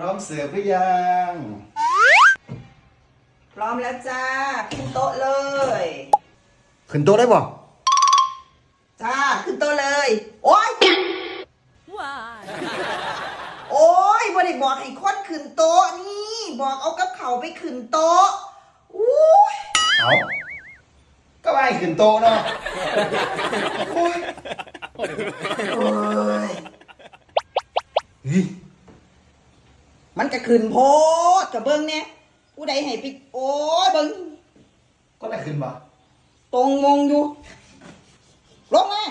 ร้อมเสิร์ฟหรือยัง พร้อมแล้วจ้า ขึ้นโต๊ะเลย ขึ้นโต๊ะได้บ่จ้า ขึ้นโต๊ะเลย โอ๊ย Why? โอ๊ยบ่ได้บอกให้คนขึ้นโต๊ะนี่ บอกเอากับเขาวไปขึ้นโต๊ะอู้ยเอาก็ไม่ให้ขึ้นโต๊ะเนาะโอ้ยโอ้ยเฮ้ย มันก็ขึ้นโพดกับเบิ้งเนี่ยผู้ใดให้ไปโอ้ยเบิ้งก็ได้ขึ้นบ่ตรงมงอยู่ลงมา